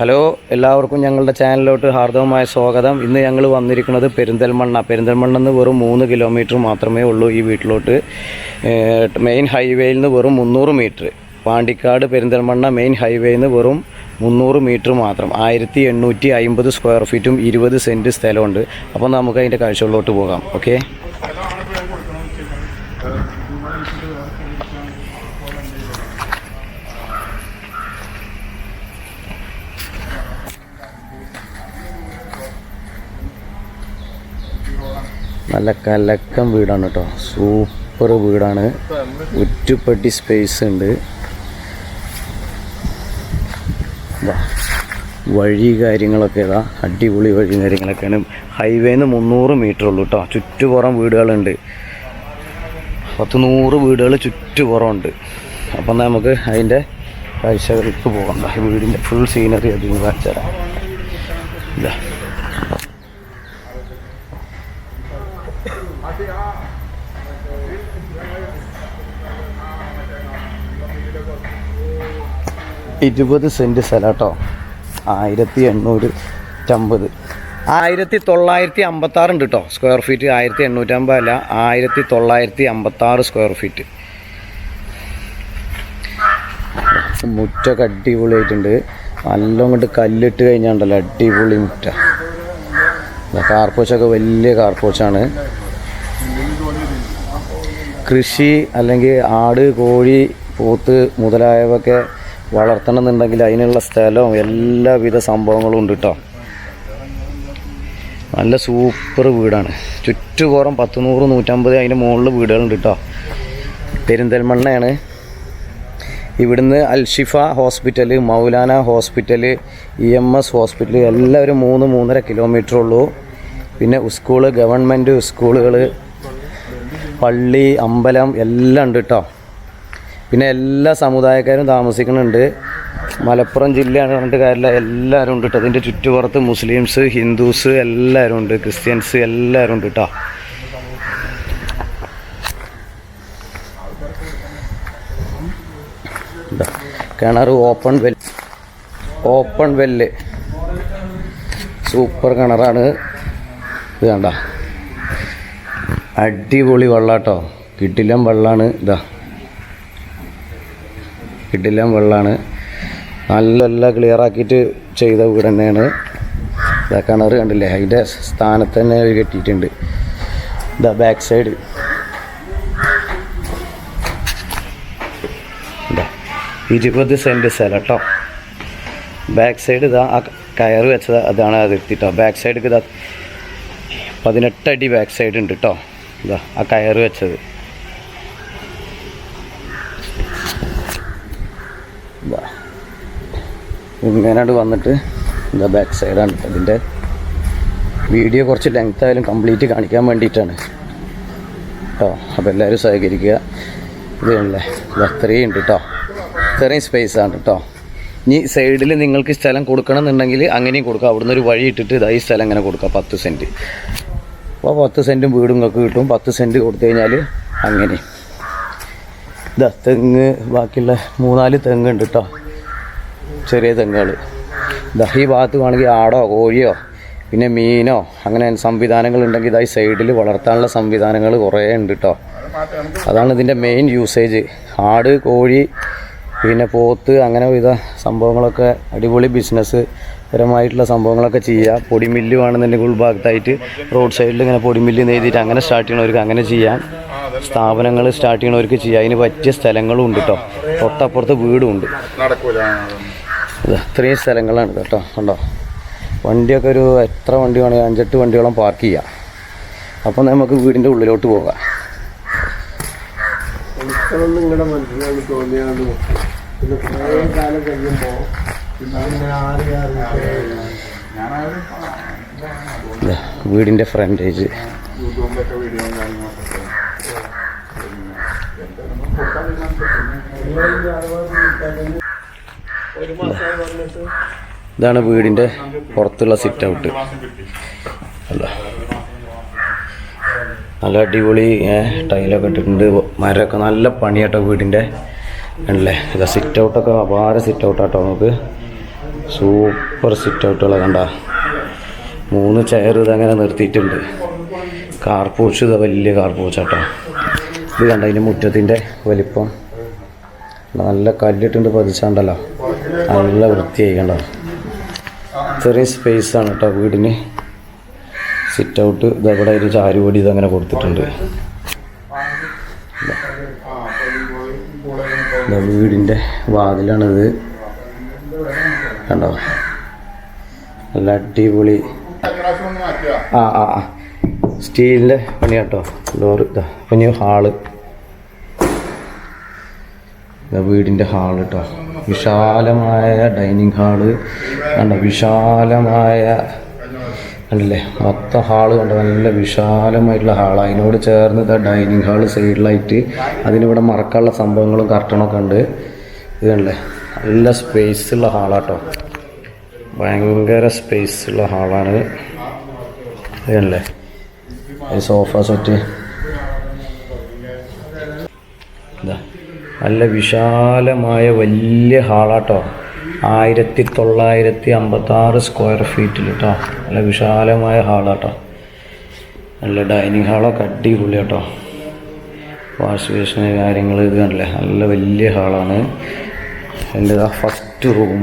Hello എല്ലാവർക്കും ഞങ്ങളുടെ ചാനലിലോട്ട് ഹാർദവമായ സ്വാഗതം. ഇന്ന് ഞങ്ങൾ വന്നിരിക്കുന്നത് പെരിന്തൽമണ്ണ. പെരിന്തൽമണ്ണ നിന്ന് വെറും മൂന്ന് കിലോമീറ്റർ മാത്രമേ ഉള്ളൂ ഈ വീട്ടിലോട്ട്. മെയിൻ ഹൈവേയിൽ നിന്ന് വെറും മുന്നൂറ് മീറ്റർ. പാണ്ടിക്കാട് പെരിന്തൽമണ്ണ മെയിൻ ഹൈവേയിൽ നിന്ന് വെറും മുന്നൂറ് മീറ്റർ മാത്രം. ആയിരത്തി എണ്ണൂറ്റി അമ്പത് സ്ക്വയർ ഫീറ്റും ഇരുപത് സെന്റ് സ്ഥലമുണ്ട്. അപ്പോൾ നമുക്ക് അതിന്റെ കാഴ്ചകളിലോട്ട് പോകാം. ഓക്കെ? നല്ല കലക്കം വീടാണ് കേട്ടോ സൂപ്പർ വീടാണ്. ഉറ്റുപ്പട്ടി സ്പേസ് ഉണ്ട്. വഴി കാര്യങ്ങളൊക്കെ ഇതാ. അടിപൊളി വഴി കാര്യങ്ങളൊക്കെയാണ്. ഹൈവേന്ന് മുന്നൂറ് മീറ്റർ ഉള്ളൂ കേട്ടോ ചുറ്റുപുറം വീടുകളുണ്ട്. പത്ത് നൂറ് വീടുകൾ ചുറ്റുപുറമുണ്ട്. അപ്പം നമുക്ക് അതിന്റെ കാഴ്ചകൾക്ക് പോകണ്ട വീടിന്റെ ഫുൾ സീനറി അതിന് കാണിച്ചു തരാം ഇതാ ഇരുപത് സെന്റ് സ്ഥലം കേട്ടോ. ആയിരത്തി എണ്ണൂറ് അമ്പത്. ആയിരത്തി തൊള്ളായിരത്തി അമ്പത്താറ് ഉണ്ട് കേട്ടോ സ്ക്വയർ ഫീറ്റ് ആയിരത്തി എണ്ണൂറ്റമ്പത് അല്ല ആയിരത്തി തൊള്ളായിരത്തി അമ്പത്താറ് സ്ക്വയർ ഫീറ്റ് മുറ്റൊക്കെ അടിപൊളിയായിട്ടുണ്ട്. നല്ല കൊണ്ട് കല്ലിട്ട് കഴിഞ്ഞാണ്ടല്ലോ അടിപൊളി മുറ്റ. കാർപോച്ചൊക്കെ വലിയ കാർപ്പോച്ചാണ് കൃഷി അല്ലെങ്കിൽ ആട് കോഴി പോത്ത് മുതലായവയൊക്കെ വളർത്തണമെന്നുണ്ടെങ്കിൽ അതിനുള്ള സ്ഥലവും എല്ലാവിധ സംഭവങ്ങളും ഉണ്ട് കേട്ടോ നല്ല സൂപ്പർ വീടാണ്. ചുറ്റുപുറം പത്ത് നൂറ് നൂറ്റമ്പത് അതിന്റെ മുകളിൽ വീടുകളുണ്ട് കേട്ടോ പെരിന്തൽമണ്ണയാണ്. ഇവിടുന്ന് Alshifa hospital Maulana hospital E M S hospital എല്ലാവരും മൂന്ന് മൂന്നര കിലോമീറ്റർ ഉള്ളൂ. പിന്നെ സ്കൂൾ ഗവൺമെന്റ് സ്കൂളുകൾ പള്ളി അമ്പലം എല്ലാം ഉണ്ട് കേട്ടോ പിന്നെ എല്ലാ സമുദായക്കാരും താമസിക്കുന്നുണ്ട്. മലപ്പുറം ജില്ലയാണ് പറഞ്ഞിട്ട് കാര്യമില്ല. എല്ലാവരും ഉണ്ട് കേട്ടോ അതിന്റെ ചുറ്റുപുറത്ത് മുസ്ലിംസ് ഹിന്ദുസ് എല്ലാവരും ഉണ്ട്. ക്രിസ്ത്യൻസ് എല്ലാവരും ഉണ്ട് കേട്ടോ കിണർ open well open well. Super കിണറാണ്. ഇത് കണ്ട. അടിപൊളി വെള്ളാട്ടോ. കിട്ടില്ല വെള്ളമാണ് ഇതാ. കിട്ടില്ല വെള്ളമാണ് നല്ല നല്ല ക്ലിയർ ആക്കിയിട്ട് ചെയ്ത വീട് തന്നെയാണ്. ഇതാ കിണർ കണ്ടില്ലേ? അതിന്റെ സ്ഥാനത്ത് തന്നെ കെട്ടിയിട്ടുണ്ട്. ഇതാ ബാക്ക് സൈഡ് ഇതാ. ഇരുപത് സെന്റ് സ്ഥലം കേട്ടോ ബാക്ക് സൈഡ് ഇതാ ആ കയർ വെച്ചത് അതാണ് അത് എത്തിട്ടോ. ബാക്ക് സൈഡ് ഇതാ പതിനെട്ടടി ബാക്ക് സൈഡ് ഉണ്ട് കേട്ടോ ഇതാ ആ കയറ് വെച്ചത്. ഇതാ ഇങ്ങനെയാണ് വന്നിട്ട് ഇതാ ബാക്ക് സൈഡാണ് അതിന്റെ വീഡിയോ കുറച്ച് ലെങ്ത് ആയാലും കംപ്ലീറ്റ് കാണിക്കാൻ വേണ്ടിയിട്ടാണ്. കേട്ടോ അപ്പോൾ എല്ലാവരും സഹകരിക്കുക. ഇത് കണ്ടില്ലേ? ഇത് അത്രയും ഉണ്ട് കേട്ടോ ഇത്രയും സ്പേസ് ആണ് കേട്ടോ ഇനി സൈഡിൽ നിങ്ങൾക്ക് സ്ഥലം കൊടുക്കണം എന്നുണ്ടെങ്കിൽ അങ്ങനെയും കൊടുക്കാം. അവിടുന്ന് ഒരു വഴി ഇട്ടിട്ട് ഇതായി സ്ഥലം അങ്ങനെ കൊടുക്കാം പത്ത് സെന്റ് അപ്പോൾ പത്ത് സെന്റും വീടും നിങ്ങൾക്ക് കിട്ടും. പത്ത് സെന്റ് കൊടുത്തു കഴിഞ്ഞാൽ അങ്ങനെ. ഇതാ തെങ്ങ് ബാക്കിയുള്ള മൂന്നാൽ തെങ്ങ് ഉണ്ട് കേട്ടോ ചെറിയ തെങ്ങുകൾ ഇതാ ഈ ഭാഗത്ത് വേണമെങ്കിൽ ആടോ കോഴിയോ പിന്നെ മീനോ അങ്ങനെ സംവിധാനങ്ങൾ ഉണ്ടെങ്കിൽ ഇതായി സൈഡിൽ വളർത്താനുള്ള സംവിധാനങ്ങൾ കുറേ ഉണ്ട് കേട്ടോ അതാണ് ഇതിന്റെ മെയിൻ യൂസേജ് ആട് കോഴി പിന്നെ പോത്ത് അങ്ങനെ വിധ സംഭവങ്ങളൊക്കെ അടിപൊളി ബിസിനസ് പരമായിട്ടുള്ള സംഭവങ്ങളൊക്കെ ചെയ്യുക പൊടിമില്ല് വേണമെന്നുണ്ടെങ്കിൽ ഉൾഭാഗത്തായിട്ട് റോഡ് സൈഡിൽ ഇങ്ങനെ പൊടിമില്ല് നെയ്തിട്ട് അങ്ങനെ സ്റ്റാർട്ട് ചെയ്യണവർക്ക് അങ്ങനെ ചെയ്യാം. സ്ഥാപനങ്ങൾ സ്റ്റാർട്ട് ചെയ്യണവർക്ക് ചെയ്യാം. അതിന് പറ്റിയ സ്ഥലങ്ങളും ഉണ്ട് കേട്ടോ തൊട്ടപ്പുറത്ത് വീടും ഉണ്ട് ഇത് ഇത്രയും സ്ഥലങ്ങളാണ് കേട്ടോ കണ്ടോ? വണ്ടിയൊക്കെ ഒരു എത്ര വണ്ടി വേണമെങ്കിൽ അഞ്ചെട്ട് വണ്ടിയോളം പാർക്ക് ചെയ്യാം. അപ്പം നമുക്ക് വീടിന്റെ ഉള്ളിലോട്ട് പോകാം. ഒരിക്കലും നിങ്ങളുടെ മനസ്സിലാണ് തോന്നിയാണ് പിന്നെ കുറേ കാലം കഴിയുമ്പോൾ വീടിന്റെ വീടിന്റെ ഫ്രണ്ടേജ് യൂട്യൂബിലൊക്കെ വീഡിയോ കാര്യങ്ങളൊക്കെ ഇതാണ് വീടിന്റെ പുറത്തുള്ള സിറ്റ് ഔട്ട് അല്ല. നല്ല അടിപൊളി ടൈലൊക്കെ ഇട്ടിട്ടുണ്ട്. മരമൊക്കെ നല്ല പണിയാട്ടോ വീടിന്റെ. ആണല്ലേ ഇതാ സിറ്റ് ഔട്ടൊക്കെ അപാര സിറ്റ് ഔട്ടാട്ടോ നമുക്ക്. സൂപ്പർ സിറ്റ് ഔട്ടുകളെ കണ്ട. മൂന്ന് ചെയർ ഇതങ്ങനെ നിർത്തിയിട്ടുണ്ട്. കാർപൂച്ച് ഇത് വലിയ കാർപൂച്ചാട്ടോ ഇത് കണ്ട അതിന്റെ മുറ്റത്തിന്റെ വലിപ്പം. നല്ല കല്ലിട്ടുണ്ട് പതിച്ചാണ്ടല്ലോ. നല്ല വൃത്തിയായി കണ്ടോ? ചെറിയ സ്പേസ് ആണ് കേട്ടോ വീടിന്. സിറ്റ് ഔട്ട് ഇതവിടെ ഒരു ചാരുപടി ഇതങ്ങനെ കൊടുത്തിട്ടുണ്ട്. വീടിന്റെ വാതിലാണിത്. കണ്ടോ? നല്ല അടിപൊളി. ആ ആ ആ. സ്റ്റീലിന്റെ പണി കേട്ടോ. ഡോറ് ഇതാ പണി ഹാൾ. വീടിന്റെ ഹാൾ കേട്ടോ. വിശാലമായ ഡൈനിങ് ഹാൾ. കണ്ടോ? വിശാലമായ കണ്ടില്ലേ? മൊത്തം ഹാൾ കണ്ടോ? നല്ല വിശാലമായിട്ടുള്ള ഹാൾ അതിനോട് ചേർന്ന് ഡൈനിങ് ഹാൾ സൈഡിലായിട്ട് അതിനിവിടെ മറക്കാനുള്ള സംഭവങ്ങളും കർട്ടണൊക്കെ ഉണ്ട്. ഇത് കണ്ടേ നല്ല സ്പേസ് ഉള്ള ഹാളാട്ടോ ഭയങ്കര സ്പേസ് ഉള്ള ഹാളാണ്. ഇത് ഈ സോഫ സെറ്റ് നല്ല വിശാലമായ വലിയ ഹാളാട്ടോ ആയിരത്തി തൊള്ളായിരത്തി അമ്പത്താറ് സ്ക്വയർ ഫീറ്റിൽ കേട്ടോ നല്ല വിശാലമായ ഹാളാട്ടോ നല്ല ഡൈനിങ് ഹാളൊക്കെ അടിപൊളി കേട്ടോ വാഷ് ബേസിന് കാര്യങ്ങൾ ഇത് കണ്ടില്ലേ? നല്ല വലിയ ഹാളാണ്. എന്റെ ഫസ്റ്റ് റൂം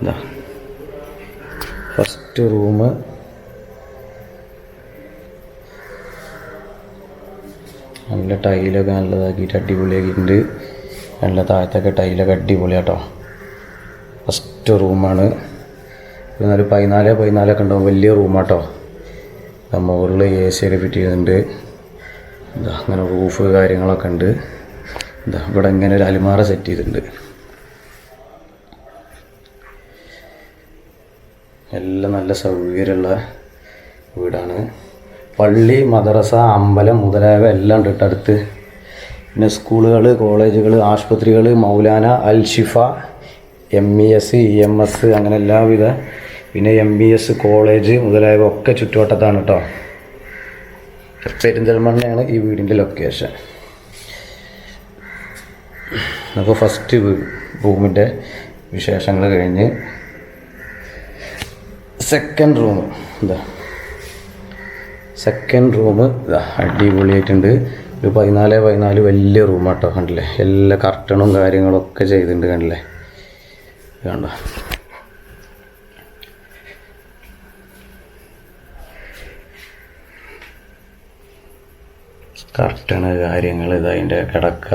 ഇതാ ഫസ്റ്റ് റൂം നല്ല ടൈലൊക്കെ നല്ലതാക്കിയിട്ട് അടിപൊളിയാക്കിയിട്ടുണ്ട്. നല്ല താഴത്തൊക്കെ ടൈലൊക്കെ അടിപൊളിയാട്ടോ. ഫസ്റ്റ് റൂമാണ്. എന്നാലും പതിനാല് പതിനാലൊക്കെ ഉണ്ടാവും. വലിയ റൂമാട്ടോ. മുകളിൽ എ സി ഒക്കെ ഫിറ്റ് ചെയ്യുന്നുണ്ട് ഇതാ അങ്ങനെ റൂഫ് കാര്യങ്ങളൊക്കെ ഉണ്ട്. ഇതാ ഇവിടെ ഇങ്ങനെ ഒരു അലിമാറ സെറ്റ് ചെയ്തിട്ടുണ്ട്. എല്ലാം നല്ല സൗകര്യമുള്ള വീടാണ്. പള്ളി മദ്രസ അമ്പലം മുതലായവ എല്ലാം ഉണ്ട് അടുത്ത്. പിന്നെ സ്കൂളുകൾ കോളേജുകൾ ആശുപത്രികൾ Maulana Al Shifa M E S E M S അങ്ങനെ എല്ലാവിധ പിന്നെ എം ബി എസ് കോളേജ് മുതലായവ ഒക്കെ ചുറ്റുവട്ടത്താണ് കേട്ടോ പെരിന്തൽമണ്ണയാണ് ഈ വീടിന്റെ ലൊക്കേഷൻ. അപ്പോൾ ഫസ്റ്റ് റൂമിന്റെ വിശേഷങ്ങൾ കഴിഞ്ഞ് സെക്കൻഡ് റൂം. എന്താ സെക്കൻഡ് റൂം ഇതാ അടിപൊളിയായിട്ടുണ്ട്. ഒരു പതിനാല് പതിനാല് വലിയ റൂമാട്ടോ കണ്ടില്ലേ? എല്ലാ കർട്ടണും കാര്യങ്ങളൊക്കെ ചെയ്തിട്ടുണ്ട് കണ്ടില്ലേ? കണ്ട കർട്ടണ് കാര്യങ്ങൾ ഇത് അതിന്റെ കിടക്ക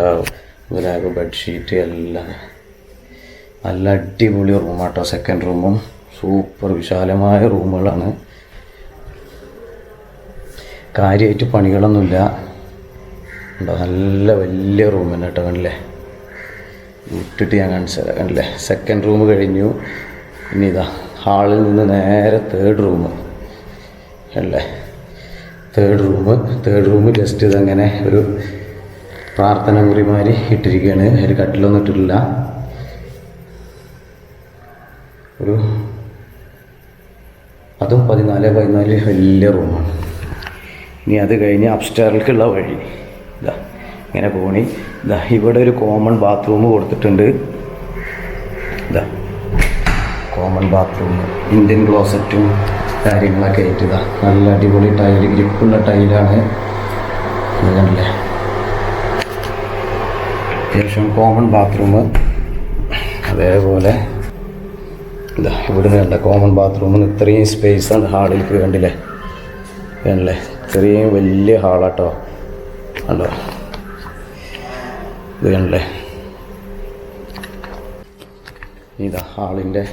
ഗുലാബ് ബെഡ്ഷീറ്റ് എല്ലാം. നല്ല അടിപൊളി റൂമാട്ടോ സെക്കൻഡ് റൂമും സൂപ്പർ വിശാലമായ റൂമുകളാണ് കാര്യമായിട്ട് പണികളൊന്നുമില്ല. ഉണ്ടോ? നല്ല വലിയ റൂം തന്നെ കേട്ടോ കണ്ടില്ലേ? വിട്ടിട്ട് ഞാൻ കാണിച്ചു തരാം. കണ്ടില്ലേ? സെക്കൻഡ് റൂം കഴിഞ്ഞു. ഇനി ഇതാ ഹാളിൽ നിന്ന് നേരെ തേർഡ് റൂം അല്ലേ third room third room just ഇതങ്ങനെ ഒരു പ്രാർത്ഥന മുറിമാരി ഇട്ടിരിക്കുകയാണ്. ഒരു കട്ടിലൊന്നും ഇട്ടിട്ടില്ല. ഒരു അതും പതിനാല് പതിനാല് വലിയ റൂമാണ് ഇനി അത് കഴിഞ്ഞ് അപ്സ്റ്റാറിലേക്കുള്ള വഴി. ഇതാ ഇങ്ങനെ പോണി. ഇതാ ഇവിടെ ഒരു കോമൺ ബാത്റൂം കൊടുത്തിട്ടുണ്ട്. ഇതാ കോമൺ ബാത്റൂം ഇന്ത്യൻ ക്ലോസറ്റും കാര്യങ്ങളൊക്കെ ആയിട്ട് ഇതാ നല്ല അടിപൊളി ടൈൽ ഗ്രിപ്പുള്ള ടൈലാണ് കണ്ടില്ലേ അത്യാവശ്യം കോമൺ ബാത്റൂം അതേപോലെ ഇതാ ഇവിടെ കണ്ട കോമൺ ബാത്റൂമിന് ഇത്രയും ആണ് ഹാളിലേക്ക് വേണ്ടില്ലേ? കണ്ടില്ലേ ഇത്രയും വലിയ ഹാളാട്ടോ. കണ്ടോ ഇത് ഇതാ ഹാളിന്റെ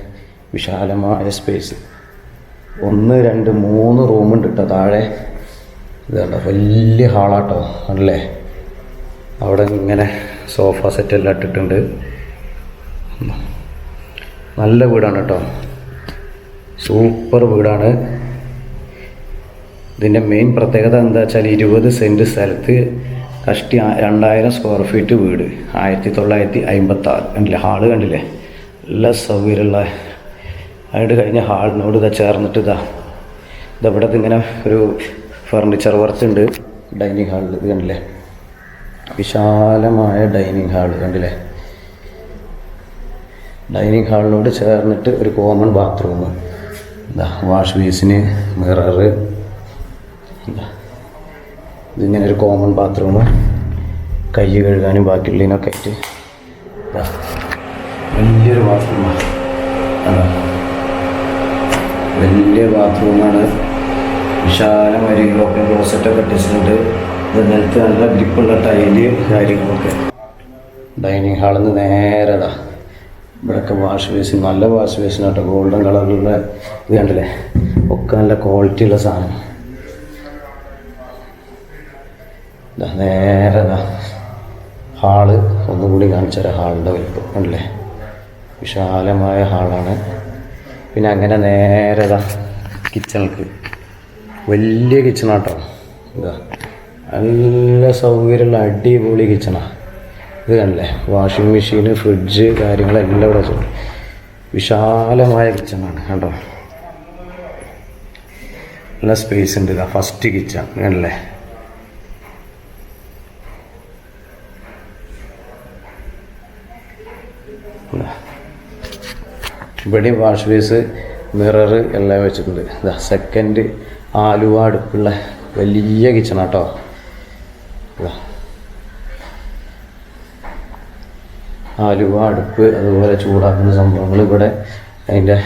വിശാലമായ സ്പേസ് ഒന്ന് രണ്ട് മൂന്ന് റൂമുണ്ട് കേട്ടോ താഴെ. ഇത് കണ്ടോ? വലിയ ഹാളാട്ടോ. അല്ലേ അവിടെ ഇങ്ങനെ സോഫ സെറ്റ് എല്ലാം ഇട്ടിട്ടുണ്ട്. നല്ല വീടാണ് കേട്ടോ. സൂപ്പർ വീടാണ്. ഇതിന്റെ മെയിൻ പ്രത്യേകത എന്താ വെച്ചാൽ ഇരുപത് സെന്റ് സ്ഥലത്ത് കഷ്ടി രണ്ടായിരം സ്ക്വയർ ഫീറ്റ് വീട്. ആയിരത്തി തൊള്ളായിരത്തി അമ്പത്തി ആറ് കണ്ടില്ലേ? ഹാൾ കണ്ടില്ലേ? നല്ല സൗകര്യമുള്ള അതിന്റെ കഴിഞ്ഞ ഹാളിനോട് ഇതാ ചേർന്നിട്ട് ഇതാ ഇതവിടെ ഇങ്ങനെ ഒരു ഫർണിച്ചർ വർക്ക് ഉണ്ട്. ഡൈനിങ് ഹാളിൽ ഇത് കണ്ടില്ലേ? വിശാലമായ ഡൈനിങ് ഹാൾ കണ്ടില്ലേ? ഡൈനിങ് ഹാളിനോട് ചേർന്നിട്ട് ഒരു കോമൺ ബാത്റൂം ഇതാ വാഷ് ബേസിന് മിററ് ഇതിങ്ങനെ ഒരു കോമൺ ബാത്റൂം കൈ കഴുകാനും ബാക്കിയുള്ളതിനൊക്കെ ആയിട്ട് വലിയൊരു ബാത്റൂമാണ് വലിയ ബാത്റൂമാണ് വിശാലമായ ഓപ്പൺ ക്ലോസറ്റൊക്കെ ഇട്ടിട്ടുണ്ട് ഇത് നിലത്ത് നല്ല ഗ്രിപ്പുള്ള ടൈൽ കാര്യങ്ങളൊക്കെ. ഡൈനിങ് ഹാളിൽ നിന്ന് നേരതാ ഇവിടെയൊക്കെ വാഷ് ബേസിൻ നല്ല വാഷ് ബേസിനാട്ടോ ഗോൾഡൻ കളറിലുള്ള ഇത് കണ്ടില്ലേ? ഒക്കെ നല്ല ക്വാളിറ്റിയുള്ള സാധനം. നേരെ ഹാൾ ഒന്നുകൂടി കാണിച്ചു തരാം ഹാളിന്റെ വലിപ്പം കണ്ടില്ലേ? വിശാലമായ ഹാളാണ്. പിന്നെ അങ്ങനെ നേരെ ഇതാ കിച്ചണിലേക്ക് വലിയ കിച്ചണാട്ടോ ഇതാ നല്ല സൗകര്യമുള്ള അടിപൊളി കിച്ചണാണ് ഇത് കണ്ടല്ലേ? വാഷിംഗ് മെഷീൻ ഫ്രിഡ്ജ് കാര്യങ്ങളെല്ലാം ഇവിടെ വെച്ചിട്ടുണ്ട്. വിശാലമായ കിച്ചണാണ് കേട്ടോ. നല്ല സ്പേസ് ഉണ്ട് ഇതാ ഫസ്റ്റ് കിച്ചൺ കണ്ടില്ലേ? ഇവിടെയും വാഷ് ബേസ് മിറർ എല്ലാം വെച്ചിട്ടുണ്ട്. ഇതാ സെക്കൻഡ് ആലുവ അടുപ്പുള്ള വലിയ കിച്ചണാട്ടോ ഇതാ ആലുവ അടുപ്പ് അതുപോലെ ചൂടാക്കുന്ന സംഭവങ്ങൾ ഇവിടെ അതിന്റെ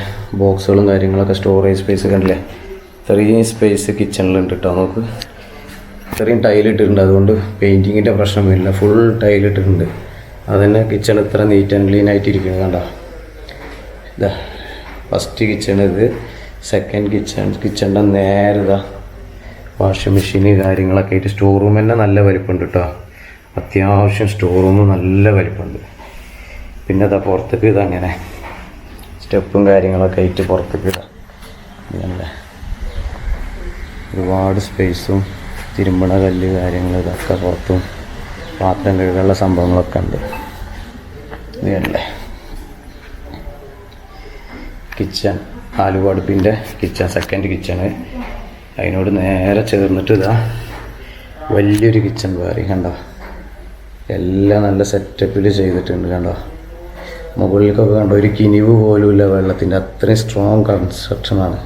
ബോക്സുകളും കാര്യങ്ങളൊക്കെ സ്റ്റോറേജ് സ്പേസ് കണ്ടില്ലേ ഇത്രയും സ്പേസ് കിച്ചണിലുണ്ട് കേട്ടോ നമുക്ക് ഇത്രയും ടൈലിട്ടിട്ടുണ്ട് അതുകൊണ്ട് പെയിന്റിങ്ങിന്റെ പ്രശ്നം വരില്ല. ഫുൾ ടൈലിട്ടിട്ടുണ്ട് അതുതന്നെ കിച്ചൺ ഇത്ര നീറ്റ് ആൻഡ് ക്ലീൻ ആയിട്ടിരിക്കുന്നത് കണ്ടോ? ഇതാ ഫസ്റ്റ് കിച്ചൺ ഇത് സെക്കൻഡ് കിച്ചൺ കിച്ചണിന്റെ നേരെ ഇതാ വാഷിംഗ് മെഷീന് കാര്യങ്ങളൊക്കെ ആയിട്ട് സ്റ്റോർ റൂം തന്നെ നല്ല വലിപ്പമുണ്ട് കേട്ടോ അത്യാവശ്യം സ്റ്റോർ റൂം നല്ല വലിപ്പമുണ്ട് പിന്നെ ഇതാ പുറത്തേക്ക് ഇതങ്ങനെ സ്റ്റെപ്പും കാര്യങ്ങളൊക്കെ ആയിട്ട് പുറത്തേക്ക് ഇടാം നല്ല ഒരുപാട് സ്പേസും തിരുമ്പണ കല്ല് കാര്യങ്ങൾ ഇതൊക്കെ പുറത്തും പാത്രം കഴുകാനുള്ള സംഭവങ്ങളൊക്കെ ഉണ്ട്. ഇതല്ലേ കിച്ചൺ ആലുവ അടുപ്പിന്റെ കിച്ചൺ സെക്കൻഡ് കിച്ചണ് അതിനോട് നേരെ ചേർന്നിട്ട് ഇതാ വലിയൊരു കിച്ചൺ വേറെ കണ്ടോ? എല്ലാം നല്ല സെറ്റപ്പിൽ ചെയ്തിട്ടുണ്ട് കണ്ടോ? മുകളിലേക്കൊക്കെ കണ്ടോ ഒരു കിനിവ് പോലുമില്ല വെള്ളത്തിന്റെ അത്രയും സ്ട്രോങ് കൺസ്ട്രക്ഷനാണ്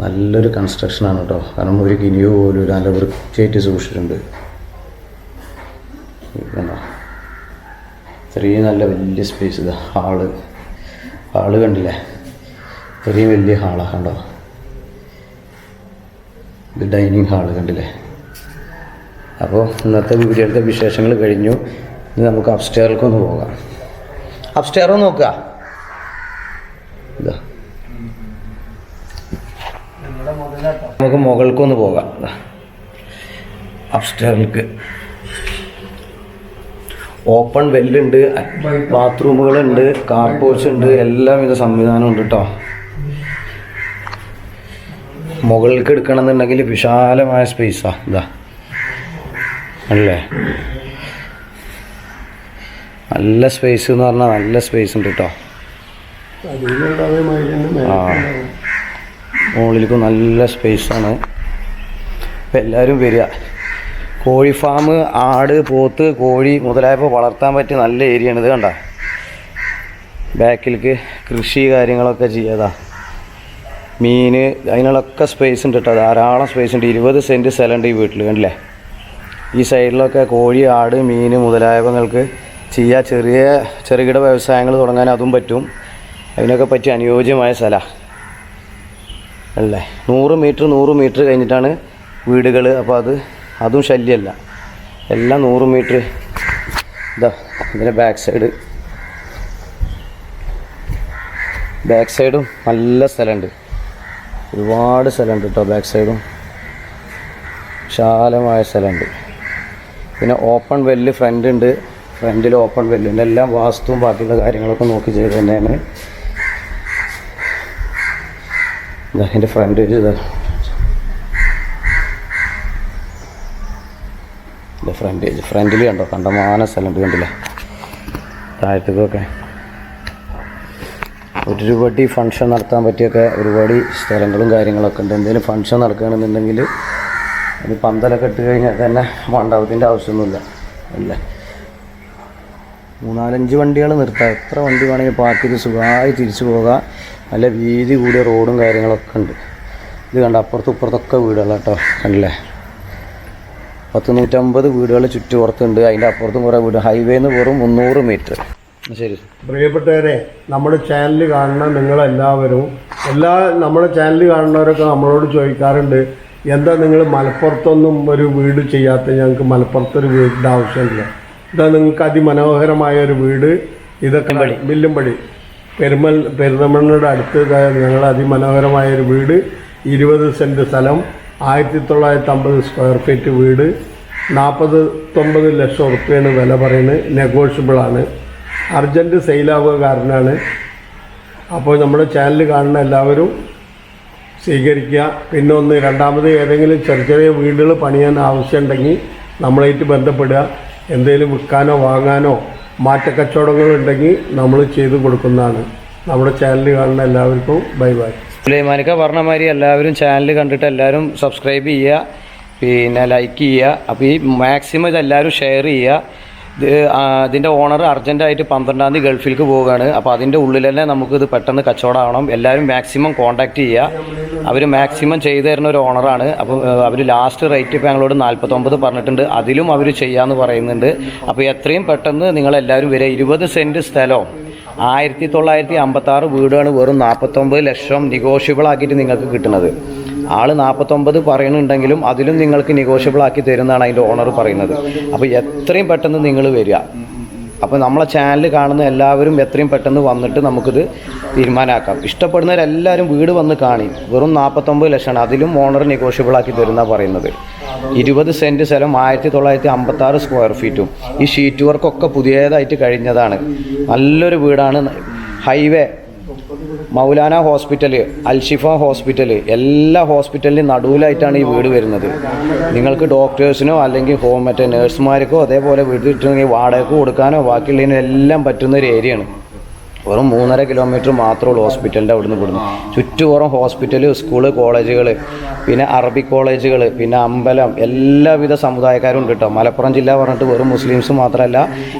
നല്ലൊരു കൺസ്ട്രക്ഷനാണ് കേട്ടോ. കാരണം ഒരു കിനിവ് പോലും. നല്ല വൃത്തിയായിട്ട് സൂക്ഷിച്ചിട്ടുണ്ട്. ഇത്രയും നല്ല വലിയ സ്പേസ് ഇതാ. ഹാൾ. ഹാൾ കണ്ടില്ലേ? ഇത്രയും വലിയ ഹാളാണ് കണ്ടോ? ഇത് ഡൈനിങ് ഹാൾ കണ്ടില്ലേ? അപ്പോൾ ഇന്നത്തെ വീഡിയോയുടെ വിശേഷങ്ങൾ കഴിഞ്ഞു. ഇനി നമുക്ക് അപ്സ്റ്റെയറിലേക്ക് ഒന്ന് പോകാം. അപ്സ്റ്റെയറും നോക്കുക ഇതാ. നമുക്ക് മുകൾക്കൊന്ന് പോകാം. അപ്സ്റ്റെയറിലേക്ക് ഓപ്പൺ വെല്ലുണ്ട് ബാത്റൂമുകളുണ്ട് കാർപോസ് ഉണ്ട് എല്ലാവിധ സംവിധാനം ഉണ്ട് കേട്ടോ മുകളിലേക്ക് എടുക്കണമെന്നുണ്ടെങ്കിൽ വിശാലമായ സ്പേസാ ഇതാ. അല്ലേ? നല്ല സ്പേസ് എന്ന് പറഞ്ഞാൽ നല്ല സ്പേസ് ഉണ്ട് കേട്ടോ ആ. മുകളിലേക്ക് നല്ല സ്പേസാണ് അപ്പം എല്ലാവരും വരിക. കോഴി ഫാം ആട് പോത്ത് കോഴി മുതലായപ്പോൾ വളർത്താൻ പറ്റിയ നല്ല ഏരിയ ആണ്. ഇത് കണ്ട? ബാക്കിലേക്ക് കൃഷി കാര്യങ്ങളൊക്കെ ചെയ്യാതാ മീൻ അതിനുള്ളൊക്കെ സ്പേസ് ഉണ്ട് കേട്ടോ ധാരാളം സ്പേസ് ഉണ്ട്. ഇരുപത് സെന്റ് സ്ഥലമുണ്ട് ഈ വീട്ടിൽ കണ്ടില്ലേ? ഈ സൈഡിലൊക്കെ കോഴി ആട് മീൻ മുതലായവങ്ങൾക്ക് ചെയ്യാൻ ചെറിയ ചെറുകിട വ്യവസായങ്ങൾ തുടങ്ങാൻ അതും പറ്റും. അതിനൊക്കെ പറ്റിയ അനുയോജ്യമായ സ്ഥലമാണ് അല്ലേ? നൂറ് മീറ്റർ നൂറ് മീറ്റർ കഴിഞ്ഞിട്ടാണ് വീടുകൾ അപ്പോൾ അത് അതും ശല്യമല്ല എല്ലാം നൂറ് മീറ്റർ ഇതാ ഇതിന്റെ ബാക്ക് സൈഡ് ബാക്ക് സൈഡും നല്ല സ്ഥലമുണ്ട് ഒരുപാട് സ്ഥലമുണ്ട് കേട്ടോ ബാക്ക് സൈഡും വിശാലമായ സ്ഥലമുണ്ട്. പിന്നെ ഓപ്പൺ വെല്ല് ഫ്രണ്ട് ഉണ്ട്. ഫ്രണ്ടിൽ ഓപ്പൺ വെല്ല് ഉണ്ട്. എല്ലാം വാസ്തുവും ബാക്കിയുള്ള കാര്യങ്ങളൊക്കെ നോക്കി ചെയ്ത് തന്നെയാണ്. ഇതാ എന്റെ ഫ്രണ്ട് ഇത് ഫ്രണ്ട് ഫ്രണ്ടിൽ കണ്ടോ? കണ്ടമാന സ്ഥലമുണ്ട് കണ്ടില്ല? താഴത്തേക്കൊക്കെ. ഒരുപാട് ഫങ്ഷൻ നടത്താൻ പറ്റിയൊക്കെ ഒരുപാട് സ്ഥലങ്ങളും കാര്യങ്ങളൊക്കെ ഉണ്ട്. എന്തെങ്കിലും ഫങ്ഷൻ നടക്കുകയാണെന്നുണ്ടെങ്കിൽ അത് പന്തലൊക്കെ ഇട്ട് കഴിഞ്ഞാൽ തന്നെ മണ്ഡപത്തിന്റെ ആവശ്യമൊന്നുമില്ല. അല്ലേ? മൂന്നാലഞ്ച് വണ്ടികൾ നിർത്താം. എത്ര വണ്ടി വേണമെങ്കിൽ പാർക്ക് ചെയ്ത് സുഖമായി തിരിച്ചു പോകാം. നല്ല വീതി കൂടിയ റോഡും കാര്യങ്ങളൊക്കെ ഉണ്ട്. ഇത് കണ്ട? അപ്പുറത്തും ഇപ്പുറത്തൊക്കെ വീടുകളാണ് കേട്ടോ. കണ്ടില്ലേ പത്ത് നൂറ്റമ്പത് വീടുകൾ ചുറ്റുപുറത്തുണ്ട് അതിന്റെ അപ്പുറത്തും കുറേ വീട്. ഹൈവേന്ന് വെറും മുന്നൂറ് മീറ്റർ ശരി. പ്രിയപ്പെട്ടവരെ നമ്മുടെ ചാനൽ കാണുന്ന നിങ്ങളെല്ലാവരും എല്ലാ നമ്മുടെ ചാനൽ കാണുന്നവരൊക്കെ നമ്മളോട് ചോദിക്കാറുണ്ട് എന്താ നിങ്ങൾ മലപ്പുറത്തൊന്നും ഒരു വീട് ചെയ്യാത്ത ഞങ്ങൾക്ക് മലപ്പുറത്തൊരു വീടിന്റെ ആവശ്യമില്ല. ഇതാ നിങ്ങൾക്ക് അതിമനോഹരമായ ഒരു വീട് ഇതൊക്കെ വില്ലുംപടി പെരുമൽ പെരുന്തമണ്ണയുടെ അടുത്ത് ഞങ്ങളെ ഞങ്ങൾ അതിമനോഹരമായ ഒരു വീട് ഇരുപത് സെന്റ് സ്ഥലം ആയിരത്തി തൊള്ളായിരത്തി അമ്പത് സ്ക്വയർ ഫീറ്റ് വീട് നാൽപ്പത് തൊമ്പത് ലക്ഷം ഉറുപ്പ്യാണ് വില പറയുന്നത് നെഗോഷ്യബിളാണ് അർജന്റ് സെയിലാവുക കാരണമാണ് അപ്പോൾ നമ്മുടെ ചാനൽ കാണുന്ന എല്ലാവരും സ്വീകരിക്കുക. പിന്നെ ഒന്ന് രണ്ടാമത് ഏതെങ്കിലും ചെറിയ ചെറിയ വീടുകൾ പണിയാൻ ആവശ്യമുണ്ടെങ്കിൽ നമ്മളായിട്ട് ബന്ധപ്പെടുക. എന്തെങ്കിലും വിൽക്കാനോ വാങ്ങാനോ മാറ്റക്കച്ചവടങ്ങളുണ്ടെങ്കിൽ നമ്മൾ ചെയ്തു കൊടുക്കുന്നതാണ്. നമ്മുടെ ചാനൽ കാണുന്ന എല്ലാവർക്കും ബൈ ബൈ. സുലൈമാനിക്ക പറഞ്ഞ മാതിരി എല്ലാവരും ചാനൽ കണ്ടിട്ട് എല്ലാവരും സബ്സ്ക്രൈബ് ചെയ്യുക. പിന്നെ ലൈക്ക് ചെയ്യുക. അപ്പോൾ ഈ മാക്സിമം ഇതെല്ലാവരും ഷെയർ ചെയ്യുക. ആ, ഇതിന്റെ ഓണർ അർജന്റായിട്ട് പന്ത്രണ്ടാം തീയതി ഗൾഫിലേക്ക് പോവുകയാണ്. അപ്പോൾ അതിന്റെ ഉള്ളിൽ തന്നെ നമുക്കിത് പെട്ടെന്ന് കച്ചവടമാവണം. എല്ലാവരും മാക്സിമം കോൺടാക്റ്റ് ചെയ്യുക. അവർ മാക്സിമം ചെയ്തു തരുന്ന ഒരു ഓണറാണ് അപ്പോൾ അവർ ലാസ്റ്റ് റേറ്റ് ഇപ്പോൾ ഞങ്ങളോട് നാൽപ്പത്തൊമ്പത് പറഞ്ഞിട്ടുണ്ട്. അതിലും അവർ ചെയ്യാമെന്ന് പറയുന്നുണ്ട്. അപ്പോൾ എത്രയും പെട്ടെന്ന് നിങ്ങളെല്ലാവരും വരെ ഇരുപത് സെന്റ് സ്ഥലവും ആയിരത്തി തൊള്ളായിരത്തി അമ്പത്താറ് വീടുകൾ വെറും നാൽപ്പത്തൊമ്പത് ലക്ഷം നെഗോഷ്യബിൾ ആക്കിയിട്ട് നിങ്ങൾക്ക് കിട്ടുന്നത്. ആൾ നാൽപ്പത്തൊമ്പത് പറയണുണ്ടെങ്കിലും അതിലും നിങ്ങൾക്ക് നെഗോഷ്യബിൾ ആക്കി തരുന്നതാണ് അതിന്റെ ഓണർ പറയുന്നത്. അപ്പോൾ എത്രയും പെട്ടെന്ന് നിങ്ങൾ വരിക. അപ്പോൾ നമ്മളെ ചാനൽ കാണുന്ന എല്ലാവരും എത്രയും പെട്ടെന്ന് വന്നിട്ട് നമുക്കിത് തീരുമാനമാക്കാം ഇഷ്ടപ്പെടുന്നവരെല്ലാവരും വീട് വന്ന് കാണി. വെറും നാൽപ്പത്തൊമ്പത് ലക്ഷമാണ്. അതിലും ഓണർ നെഗോഷ്യബിൾ ആക്കി തരുന്ന പറയുന്നത്. ഇരുപത് സെന്റ് സ്ഥലം ആയിരത്തി തൊള്ളായിരത്തി അമ്പത്തി ആറ് സ്ക്വയർ ഫീറ്റും ഈ ഷീറ്റ് വർക്കൊക്കെ പുതിയതായിട്ട് കഴിഞ്ഞതാണ്. നല്ലൊരു വീടാണ്. Highway Maulana hospital Alshifa hospital എല്ലാ ഹോസ്പിറ്റലിനും നടുവിലായിട്ടാണ് ഈ വീട് വരുന്നത്. നിങ്ങൾക്ക് ഡോക്ടേഴ്സിനോ അല്ലെങ്കിൽ ഹോം മറ്റേ നേഴ്സുമാർക്കോ അതേപോലെ വീട് കിട്ടണമെങ്കിൽ വാടകയ്ക്ക് കൊടുക്കാനോ ബാക്കിയുള്ളതിനോ എല്ലാം പറ്റുന്ന ഒരു ഏരിയയാണ്. വെറും മൂന്നര കിലോമീറ്റർ മാത്രമേ ഉള്ളൂ ഹോസ്പിറ്റലിന്റെ അവിടുന്ന് ഇവിടുന്ന്. ചുറ്റുപുറം ഹോസ്പിറ്റൽ സ്കൂൾ കോളേജുകൾ പിന്നെ അറബി കോളേജുകൾ പിന്നെ അമ്പലം എല്ലാവിധ സമുദായക്കാരും ഉണ്ട് കേട്ടോ മലപ്പുറം ജില്ല പറഞ്ഞിട്ട് വെറും മുസ്ലിംസ് മാത്രമല്ല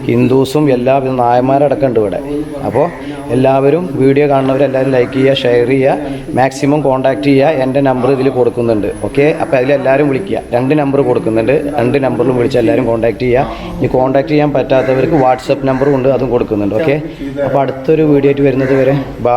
ഹിന്ദുസും എല്ലാവിധ നായന്മാരടക്കം ഉണ്ട് ഇവിടെ. അപ്പോൾ എല്ലാവരും വീഡിയോ കാണുന്നവരെല്ലാവരും ലൈക്ക് ചെയ്യുക ഷെയർ ചെയ്യുക മാക്സിമം കോൺടാക്റ്റ് ചെയ്യുക എന്റെ നമ്പർ ഇതിൽ കൊടുക്കുന്നുണ്ട്. ഓക്കെ അപ്പോൾ അതിലെല്ലാവരും വിളിക്കുക. രണ്ട് നമ്പർ കൊടുക്കുന്നുണ്ട്. രണ്ട് നമ്പറിലും വിളിച്ച് എല്ലാവരും കോൺടാക്റ്റ് ചെയ്യുക. ഇനി കോൺടാക്റ്റ് ചെയ്യാൻ പറ്റാത്തവർക്ക് വാട്സപ്പ് നമ്പറും ഉണ്ട് അതും കൊടുക്കുന്നുണ്ട്. ഓക്കെ അപ്പോൾ അടുത്തൊരു വീഡിയോ ആയിട്ട് വരുന്നത് വരെ. ബാ